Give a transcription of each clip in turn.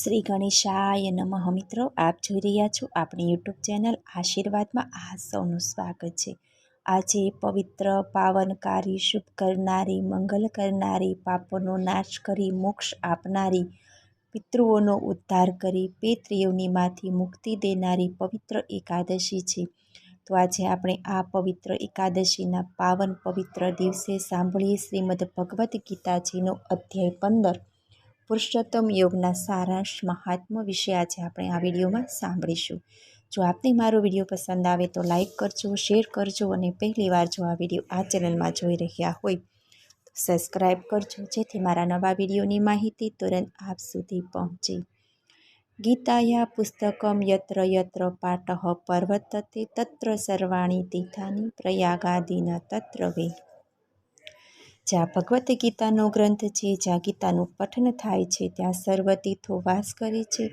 શ્રી ગણેશાય નમઃ. મિત્રો, આપ જોઈ રહ્યા છો આપણી યુટ્યુબ ચેનલ આશીર્વાદમાં. આ સૌનું સ્વાગત છે. આજે પવિત્ર, પાવનકારી, શુભ કરનારી, મંગલ કરનારી, પાપોનો નાશ કરી, મોક્ષ આપનારી, પિતૃઓનો ઉદ્ધાર કરી પેત્રીઓનીમાંથી મુક્તિ દેનારી પવિત્ર એકાદશી છે. તો આજે આપણે આ પવિત્ર એકાદશીના પાવન પવિત્ર દિવસે સાંભળીએ શ્રીમદ ભગવદ્ ગીતાજીનો અધ્યાય પંદર. પુરુષોત્તમ યોગના સારાંશ મહાત્મ વિશે આજે આપણે આ વિડીયોમાં સાંભળીશું. જો આપને મારો વીડિયો પસંદ આવે તો લાઈક કરજો, શેર કરજો અને પહેલીવાર જો આ વીડિયો આ ચેનલમાં જોઈ રહ્યા હોય તો સબસ્ક્રાઈબ કરજો, જેથી મારા નવા વિડીયોની માહિતી તુરંત આપ સુધી પહોંચે. ગીતાયા પુસ્તકમ યત્ર યત્ર પાઠ પર્વતતે તત્ર સર્વાણી તીથાની પ્રયાગાદિના તત્ર વે જ્યાં ભગવદ્ ગીતાનો ગ્રંથ છે, જ્યાં ગીતાનું પઠન થાય છે, ત્યાં સર્વ તીર્થો વાસ કરે છે.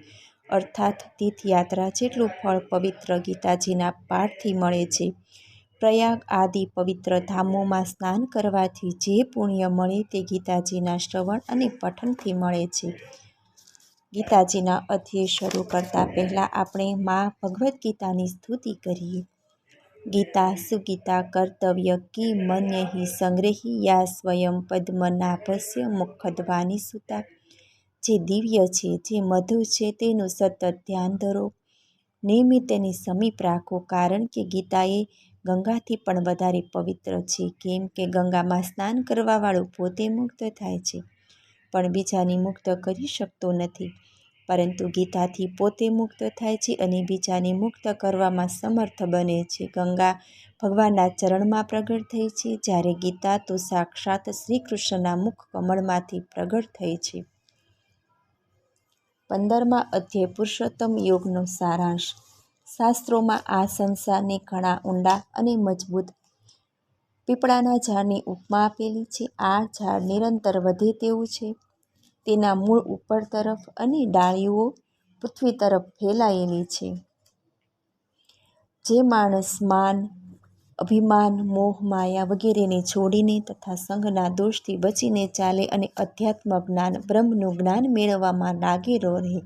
અર્થાત તીર્થયાત્રા જેટલું ફળ પવિત્ર ગીતાજીના પાઠથી મળે છે. પ્રયાગ આદિ પવિત્ર ધામોમાં સ્નાન કરવાથી જે પુણ્ય મળે તે ગીતાજીના શ્રવણ અને પઠનથી મળે છે. ગીતાજીના અધ્યય શરૂ કરતાં પહેલાં આપણે મા ભગવદ્ ગીતાની સ્તુતિ કરીએ. ગીતા સુગીતા કર્તવ્ય કી મન્ય હિ સંગ્રહી યા સ્વયં પદ્મનાભસ્ય મુખદ્વાની સુતા. જે દિવ્ય છે, જે મધુર છે, તેનું સતત ધ્યાન ધરો. નિયમિત તેની સમીપ રાખો, કારણ કે ગીતા એ ગંગાથી પણ વધારે પવિત્ર છે. કેમ કે ગંગામાં સ્નાન કરવાવાળું પોતે મુક્ત થાય છે. પણ બીજાની મુક્ત કરી શકતો નથી. પરંતુ ગીતાથી પોતે મુક્ત થાય છે અને બીજાને મુક્ત કરવામાં સમર્થ બને છે. ગંગા ભગવાનના ચરણમાં પ્રગટ થઈ છે. જ્યારે ગીતા તો સાક્ષાત શ્રી કૃષ્ણના મુખ કમળમાંથી પ્રગટ થઈ છે. પંદરમા અધ્યાય પુરુષોત્તમ યોગનો સારાંશ. શાસ્ત્રોમાં આ સંસારને ઘણા ઊંડા અને મજબૂત પીપળાના ઝાડની ઉપમા આપેલી છે. આ ઝાડ નિરંતર વધે તેવું છે. તેના મૂળ ઉપર તરફ અને ડાળીઓ પૃથ્વી તરફ ફેલાયેલી છે. જે માણસ માન, અભિમાન, મોહ, માયા વગેરેને છોડીને તથા સંઘના દોષથી બચીને ચાલે અને અધ્યાત્મ જ્ઞાન, બ્રહ્મનું જ્ઞાન મેળવવામાં લાગેલો રહે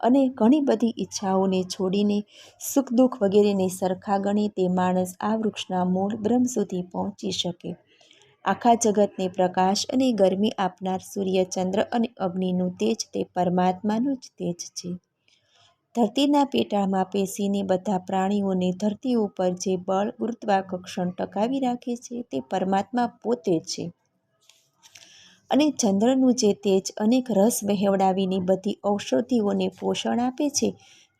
અને ઘણી બધી ઈચ્છાઓને છોડીને સુખ દુઃખ વગેરેને સરખા ગણે તે માણસ આ વૃક્ષના મૂળ બ્રહ્મ સુધી પહોંચી શકે. આખા જગતને પ્રકાશ અને ગરમી આપનાર સૂર્ય, ચંદ્ર અને અગ્નિનું તેજ તે પરમાત્માનું જ તેજ છે. ધરતીના પેટાળમાં પેસીને બધા પ્રાણીઓને ધરતી ઉપર જે બળ, ગુરુત્વાકર્ષણ ટકાવી રાખે છે તે પરમાત્મા પોતે છે. અને ચંદ્રનું જે તેજ અનેક રસ વહેવડાવીને બધી ઔષધિઓને પોષણ આપે છે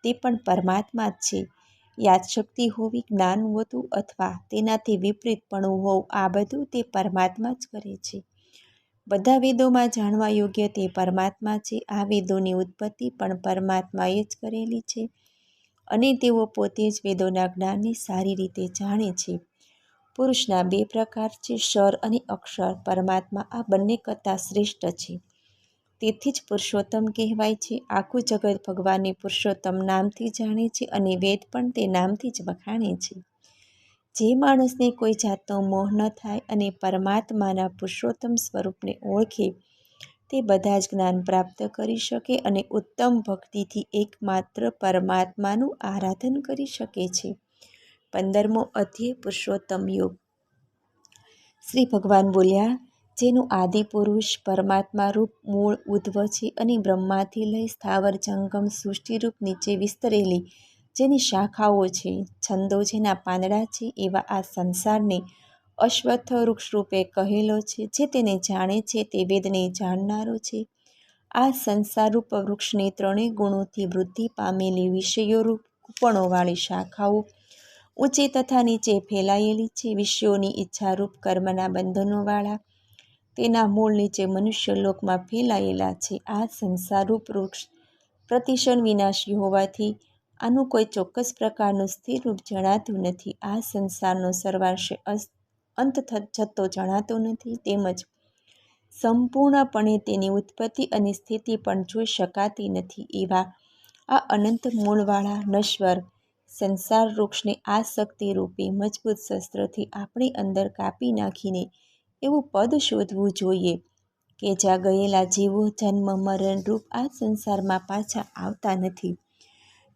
તે પણ પરમાત્મા જ છે. યાદશક્તિ હોવી જ્ઞાન હોતું અથવા તેનાથી વિપરીતપણું હોવું, આ બધું તે પરમાત્મા જ કરે છે. બધા વેદોમાં જાણવા યોગ્ય તે પરમાત્મા છે. આ વેદોની ઉત્પત્તિ પણ પરમાત્માએ જ કરેલી છે અને તેઓ પોતે જ વેદોના જ્ઞાનને સારી રીતે જાણે છે. પુરુષના બે પ્રકાર છે સર અને અક્ષર. પરમાત્મા આ બંને કરતાં શ્રેષ્ઠ છે. તેથી જ પુરુષોત્તમ કહેવાય છે. આખું જગત ભગવાનને પુરુષોત્તમ નામથી જાણે છે અને વેદ પણ તે નામથી જ વખાણે છે. જે માણસને કોઈ જાતનો મોહ ન થાય અને પરમાત્માના પુરુષોત્તમ સ્વરૂપને ઓળખે, તે બધા જ જ્ઞાન પ્રાપ્ત કરી શકે અને ઉત્તમ ભક્તિથી એકમાત્ર પરમાત્માનું આરાધન કરી શકે છે. પંદરમો અધ્યય, પુરુષોત્તમ યોગ. શ્રી ભગવાન બોલ્યા જેનું આદિ પુરુષ પરમાત્મા રૂપ મૂળ ઉદ્ધવ છે અને બ્રહ્માથી લઈ સ્થાવર જંગમ સૃષ્ટિરૂપ નીચે વિસ્તરેલી જેની શાખાઓ છે, છંદો જેના પાંદડા છે એવા આ સંસારને અશ્વત્થ વૃક્ષ રૂપે કહેલો છે, જે તેને જાણે છે તે વેદને જાણનારો છે. આ સંસારરૂપ વૃક્ષની ત્રણેય ગુણોથી વૃદ્ધિ પામેલી વિષયોરૂપ કૂપણોવાળી શાખાઓ ઊંચી તથા નીચે ફેલાયેલી છે. વિષયોની ઈચ્છારૂપ કર્મના બંધનોવાળા તેના મૂળ નીચે મનુષ્યલોકમાં ફેલાયેલા છે. આ સંસારરૂપ વૃક્ષ પ્રતિષણ વિનાશી હોવાથી આનું કોઈ ચોક્કસ પ્રકારનું સ્થિર રૂપ જણાતું નથી. આ સંસારનો સર્વાંશે અંત જતો જણાતો નથી. તેમજ સંપૂર્ણપણે તેની ઉત્પત્તિ અને સ્થિતિ પણ જોઈ શકાતી નથી. એવા આ અનંત મૂળવાળા નશ્વર સંસાર વૃક્ષને આ શક્તિરૂપે મજબૂત શસ્ત્રથી આપણી અંદર કાપી નાખીને એવું પદ શોધવું જોઈએ કે જ્યાં ગયેલા જીવો જન્મ મરણરૂપ આ સંસારમાં પાછા આવતા નથી.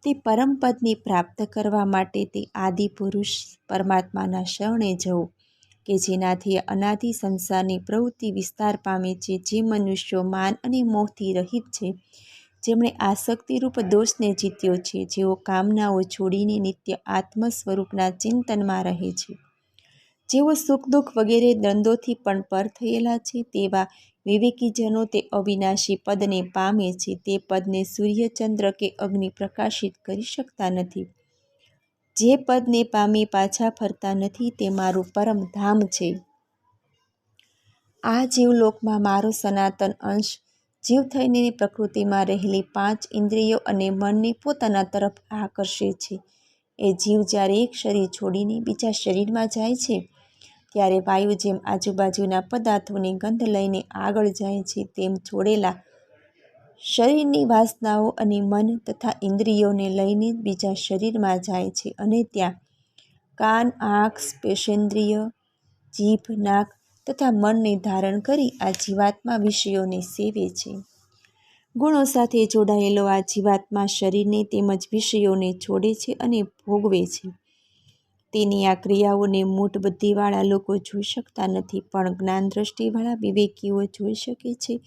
તે પરમપદની પ્રાપ્ત કરવા માટે તે આદિ પુરુષ પરમાત્માના શરણે જવું કે જેનાથી અનાદિ સંસારની પ્રવૃત્તિ વિસ્તાર પામે છે, જે મનુષ્યો માન અને મોહથી રહિત છે. જેમણે આસક્તિરૂપ દોષને જીત્યો છે, જેઓ કામનાઓ છોડીને નિત્ય આત્મ સ્વરૂપના ચિંતનમાં રહે છે. જેઓ સુખ દુઃખ વગેરે દ્વંદ્વોથી પણ પર થયેલા છે, તેવા વિવેકીજનો તે અવિનાશી પદને પામે છે. તે પદને સૂર્યચંદ્ર કે અગ્નિ પ્રકાશિત કરી શકતા નથી. જે પદને પામી પાછા ફરતા નથી, તે મારું પરમ ધામ છે. આ જીવલોકમાં મારો સનાતન અંશ, જીવ થઈને પ્રકૃતિમાં રહેલી પાંચ ઇન્દ્રિયો અને મનને પોતાના તરફ આકર્ષે છે. એ જીવ જ્યારે એક શરીર છોડીને બીજા શરીરમાં જાય છે ત્યારે વાયુ જેમ આજુબાજુના પદાર્થોની ગંધ લઈને આગળ જાય છે, તેમ છોડેલા શરીરની વાસનાઓ અને મન તથા ઇન્દ્રિયોને લઈને બીજા શરીરમાં જાય છે અને ત્યાં કાન, આંખ, સ્પેશેન્દ્રિય, જીભ, નાક તથા મનને ધારણ કરી આ જીવાત્મા વિષયોને સેવે છે. ગુણો સાથે જોડાયેલો આ જીવાત્મા શરીરને તેમજ વિષયોને છોડે છે અને ભોગવે છે. તેની આ ક્રિયાઓને મૂઠ બુદ્ધિવાળા લોકો જોઈ શકતા નથી, પણ જ્ઞાન દ્રષ્ટિવાળા વિવેકીઓ જોઈ શકે છે.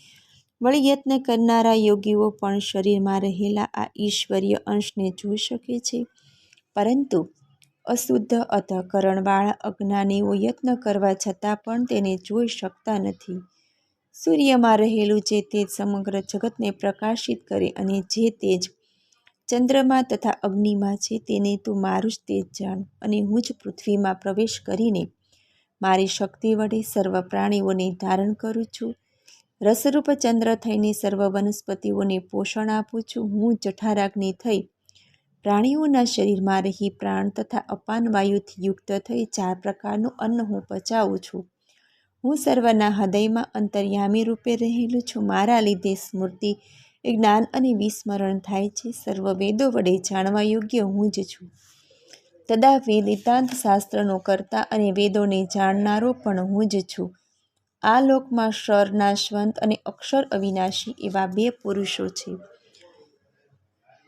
વળી યત્ન કરનારા યોગીઓ પણ શરીરમાં રહેલા આ ઈશ્વરીય અંશને જોઈ શકે છે. પરંતુ અશુદ્ધ અંતઃકરણવાળા અજ્ઞાનીઓ યત્ન કરવા છતાં પણ તેને જોઈ શકતા નથી. સૂર્યમાં રહેલું જે તેજ સમગ્ર જગતને પ્રકાશિત કરે અને જે તેજ ચંદ્રમાં તથા અગ્નિમાં છે તેને તું મારું જ તેજ જાણ અને હું જ પૃથ્વીમાં પ્રવેશ કરીને મારી શક્તિ વડે સર્વ પ્રાણીઓને ધારણ કરું છું. રસરૂપ ચંદ્ર થઈને સર્વ વનસ્પતિઓને પોષણ આપું છું. હું જઠારાગ્નિ થઈ પ્રાણીઓના શરીરમાં રહી પ્રાણ તથા અપાન વાયુથી યુક્ત થઈ ચાર પ્રકારનું અન્ન હું પચાવું છું. હું સર્વના હૃદયમાં અંતર્યામી રૂપે રહેલું છું. મારા લીધે સ્મૃતિ જ્ઞાન અને વિસ્મરણ થાય છે. સર્વ વેદો વડે જાણવા યોગ્ય હું જ છું. તદા વેદિતાંત શાસ્ત્રનો કરતા અને વેદોને જાણનારો પણ હું જ છું. આ લોકમાં ક્ષર નાશવંત અને અક્ષર અવિનાશી એવા બે પુરુષો છે.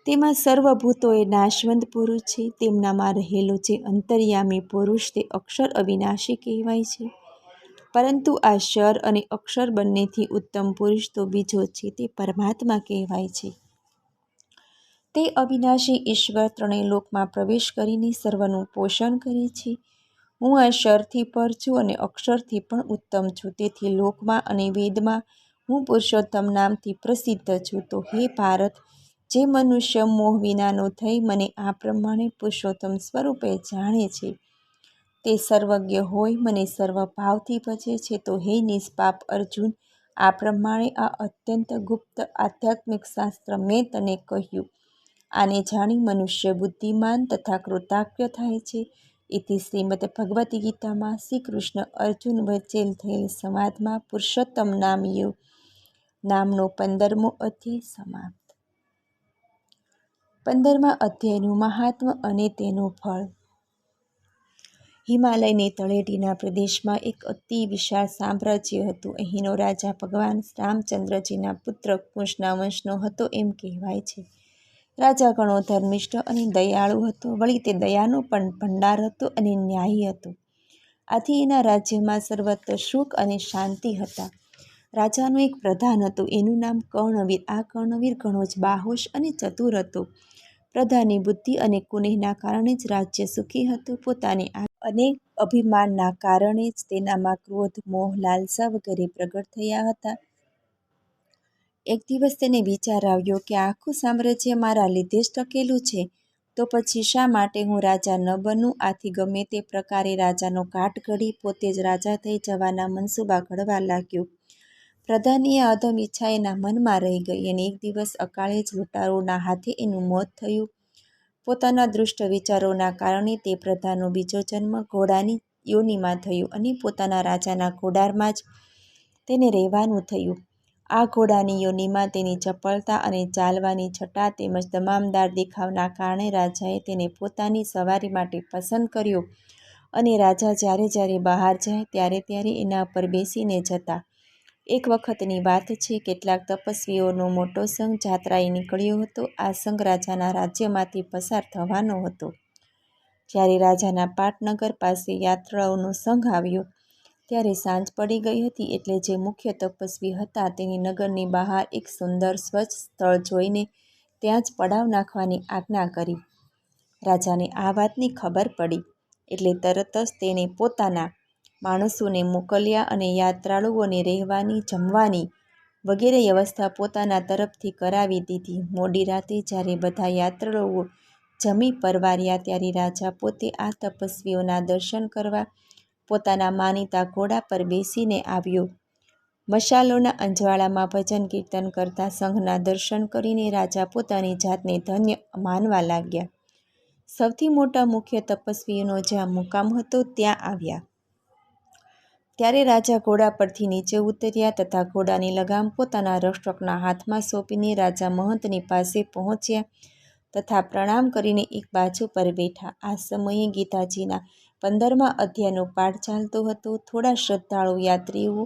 તેમાં સર્વભૂતો એ નાશવંત પુરુષ છે. તેમનામાં રહેલો જે અંતર્યામી પુરુષ તે અક્ષર અવિનાશી કહેવાય છે. પરંતુ આ શર અને અક્ષર બંનેથી ઉત્તમ પુરુષ તો બીજો છે તે પરમાત્મા કહેવાય છે. તે અવિનાશી ઈશ્વર ત્રણેય લોકમાં પ્રવેશ કરીને સર્વનું પોષણ કરે છે. હું આ શરથી પર છું અને અક્ષરથી પણ ઉત્તમ છું. તેથી લોકમાં અને વેદમાં હું પુરુષોત્તમ નામથી પ્રસિદ્ધ છું. તો હે ભારત, જે મનુષ્ય મોહ વિનાનો થઈ મને આ પ્રમાણે પુરુષોત્તમ સ્વરૂપે જાણે છે. તે સર્વજ્ઞ હોય, મને સર્વ ભાવથી ભજે છે. તો હે નિષ્પાપ અર્જુન, આ પ્રમાણે આ અત્યંત ગુપ્ત આધ્યાત્મિક શાસ્ત્ર મેં તને કહ્યું. આને જાણી મનુષ્ય બુદ્ધિમાન તથા કૃતાજ્ઞ થાય છે. એથી શ્રીમદ ભગવદ્ ગીતામાં શ્રી કૃષ્ણ અર્જુન વચ્ચે થયેલ સંવાદમાં પુરુષોત્તમ નામયો નામનો પંદરમો અધ્યાય સમાપ્ત. પંદરમા અધ્યાયનું મહાત્મ અને તેનું ફળ. હિમાલયની તળેટીના પ્રદેશમાં એક અતિ વિશાળ સામ્રાજ્ય હતું. અહીંનો રાજા ભગવાન રામચંદ્રજીના પુત્ર કૃષ્ણ વંશનો હતો એમ કહેવાય છે. રાજા ઘણો ધર્મિષ્ઠ અને દયાળુ હતો. વળી તે દયાનો પણ ભંડાર હતો અને ન્યાયી હતો. આથી એના રાજ્યમાં સર્વત્ર સુખ અને શાંતિ હતા. રાજાનું એક પ્રધાન હતું. એનું નામ કર્ણવીર. આ કર્ણવીર ઘણો જ બાહોશ અને ચતુર હતો. પ્રધાની બુદ્ધિ અને કુનેહના કારણે જ રાજ્ય સુખી હતું. પોતાની અનેક અભિમાનના કારણે જ તેનામાં ક્રોધ, મોહ, લાલસા વગેરે પ્રગટ થયા હતા. એક દિવસ તેને વિચાર આવ્યો કે આખું સામ્રાજ્ય મારા લીધે જ ટકેલું છે. તો પછી શા માટે હું રાજા ન બનું? આથી ગમે તે પ્રકારે રાજાનો કાટ ઘડી પોતે જ રાજા થઈ જવાના મનસૂબા ઘડવા લાગ્યો. પ્રધાનીએ અધમ ઈચ્છા એના મનમાં રહી ગઈ અને એક દિવસ અકાળે જ લૂંટારોના હાથે એનું મોત થયું. પોતાના દુષ્ટ વિચારોના કારણે તે પ્રધાનો બીજો જન્મ ઘોડાની યોનિમાં થયો અને પોતાના રાજાના ઘોડારમાં જ તેને રહેવાનું થયું. આ ઘોડાની યોનિમાં તેની ચપળતા અને ચાલવાની છટા તેમજ તમામદાર દેખાવના કારણે રાજાએ તેને પોતાની સવારી માટે પસંદ કર્યો. અને રાજા જ્યારે જ્યારે બહાર જાય ત્યારે ત્યારે એના પર બેસીને જતા. એક વખતની વાત છે, કેટલાક તપસ્વીઓનો મોટો સંઘ જાત્રાએ નીકળ્યો હતો. આ સંઘ રાજાના રાજ્યમાંથી પસાર થવાનો હતો. જ્યારે રાજાના પાટનગર પાસે યાત્રાઓનો સંઘ આવ્યો, ત્યારે સાંજ પડી ગઈ હતી એટલે જે મુખ્ય તપસ્વી હતા તેની નગરની બહાર એક સુંદર સ્વચ્છ સ્થળ જોઈને ત્યાં જ પડાવ નાખવાની આજ્ઞા કરી. રાજાને આ વાતની ખબર પડી એટલે તરત જ તેણે પોતાના માણસોને મોકલ્યા અને યાત્રાળુઓને રહેવાની, જમવાની વગેરે વ્યવસ્થા પોતાના તરફથી કરાવી દીધી. મોડી રાતે જ્યારે બધા યાત્રાળુઓ જમી પરવાર્યા ત્યારે રાજા પોતે આ તપસ્વીઓના દર્શન કરવા પોતાના માનીતા ઘોડા પર બેસીને આવ્યો. મશાલોના અંજવાળામાં ભજન કીર્તન કરતા સંઘના દર્શન કરીને રાજા પોતાની જાતને ધન્ય માનવા લાગ્યા. સૌથી મોટા મુખ્ય તપસ્વીઓનો જ્યાં મુકામ હતો ત્યાં આવ્યા. ત્યારે રાજા ઘોડા પરથી નીચે ઉતર્યા તથા ઘોડાની લગામ પોતાના રક્ષકના હાથમાં સોંપીને રાજા મહંતની પાસે પહોંચ્યા તથા પ્રણામ કરીને એક બાજુ પર બેઠા. આ સમયે ગીતાજીના પંદરમા અધ્યાયનો પાઠ ચાલતો હતો. થોડા શ્રદ્ધાળુ યાત્રીઓ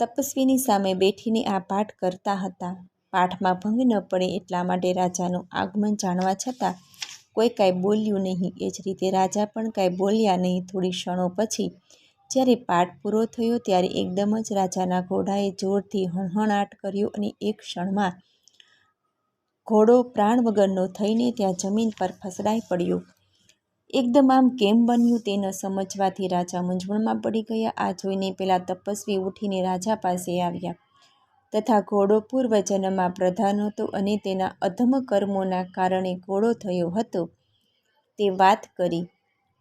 તપસ્વીની સામે બેઠીને આ પાઠ કરતા હતા. પાઠમાં ભંગ ન પડે એટલા માટે રાજાનું આગમન જાણવા છતાં કોઈ કાંઈ બોલ્યું નહીં. એ જ રીતે રાજા પણ કાંઈ બોલ્યા નહીં. થોડી ક્ષણો પછી જ્યારે પાઠ પૂરો થયો ત્યારે એકદમ જ રાજાના ઘોડાએ જોરથી હણહણાટ કર્યો અને એક ક્ષણમાં ઘોડો પ્રાણ વગરનો થઈને ત્યાં જમીન પર ફસડાઈ પડ્યો. એકદમ આમ કેમ બન્યું તે ન સમજવાથી રાજા મૂંઝવણમાં પડી ગયા. આ જોઈને પેલા તપસ્વી ઉઠીને રાજા પાસે આવ્યા. તથા ઘોડો પૂર્વજન્મમાં પ્રધાન હતો અને તેના અધમ કર્મોના કારણે ઘોડો થયો હતો. તે વાત કરી.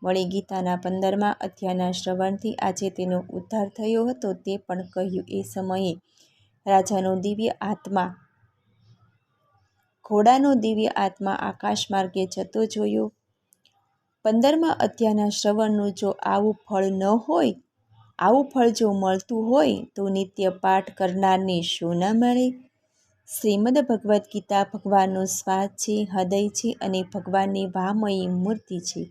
વળી ગીતાના પંદરમા અધ્યાયના શ્રવણથી આજે તેનો ઉદ્ધાર થયો હતો તે પણ કહ્યું એ સમયે. રાજાનો દિવ્ય આત્મા, ઘોડાનો દિવ્ય આત્મા આકાશ માર્ગે જતો જોયો. પંદરમા અધ્યાયના શ્રવણનું જો આવું ફળ ન હોય, આવું ફળ જો મળતું હોય, તો નિત્ય પાઠ કરનારને શું ન મળે? શ્રીમદ ભગવદ્ ગીતા ભગવાનનો સ્વાદ છે, હૃદય છે અને ભગવાનની વામયી મૂર્તિ છે.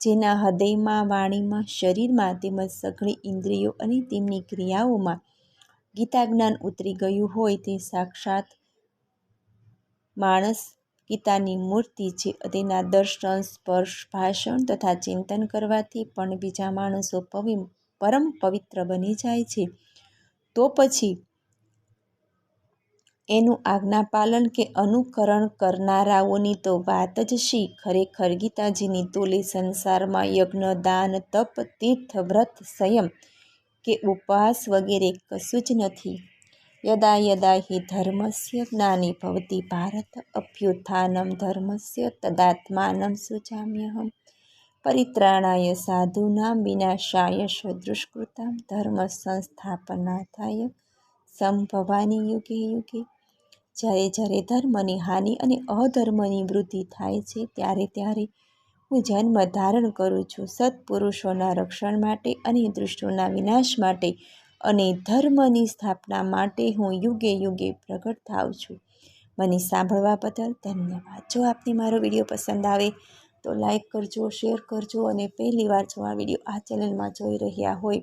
જેના હૃદયમાં, વાણીમાં, શરીરમાં તેમજ સઘળી ઇન્દ્રિયો અને તેમની ક્રિયાઓમાં ગીતા જ્ઞાન ઉતરી ગયું હોય તે સાક્ષાત માણસ ગીતાની મૂર્તિ છે તેના દર્શન, સ્પર્શ, ભાષણ તથા ચિંતન કરવાથી પણ બીજા માણસો પરમ પવિત્ર બની જાય છે. તો પછી એનું આજ્ઞાપાલન કે અનુકરણ કરનારાઓની તો વાત જ શી? ખરેખર ગીતાજીની તોલે સંસારમાં યજ્ઞ, દાન, તપ, તીર્થ, વ્રત, સંયમ કે ઉપવાસ વગેરે કશું જ નથી. યદા યદા હિ ધર્મસ્ય જ્ઞાની ભવતી ભારત અભ્યુત્થાનમ ધર્મસ્ય તદાત્માનમ સુજામ્યહમ પરિત્રાણાય સાધુના વિનાશાય સદૃષ્કૃતા ધર્મ સંસ્થાપનાથાય સંભવાની યુગે યુગે જ્યારે જ્યારે ધર્મની હાનિ અને અધર્મની વૃદ્ધિ થાય છે, ત્યારે ત્યારે હું જન્મ ધારણ કરું છું. સત્પુરુષોના રક્ષણ માટે અને દૃષ્ટોના વિનાશ માટે અને ધર્મની સ્થાપના માટે હું યુગે યુગે પ્રગટ થાઉં છું. મને સાંભળવા બદલ ધન્યવાદ. જો આપને મારો વીડિયો પસંદ આવે તો લાઈક કરજો, શેર કરજો અને પહેલી વાર જો આ વીડિયો આ ચેનલમાં જોઈ રહ્યા હોય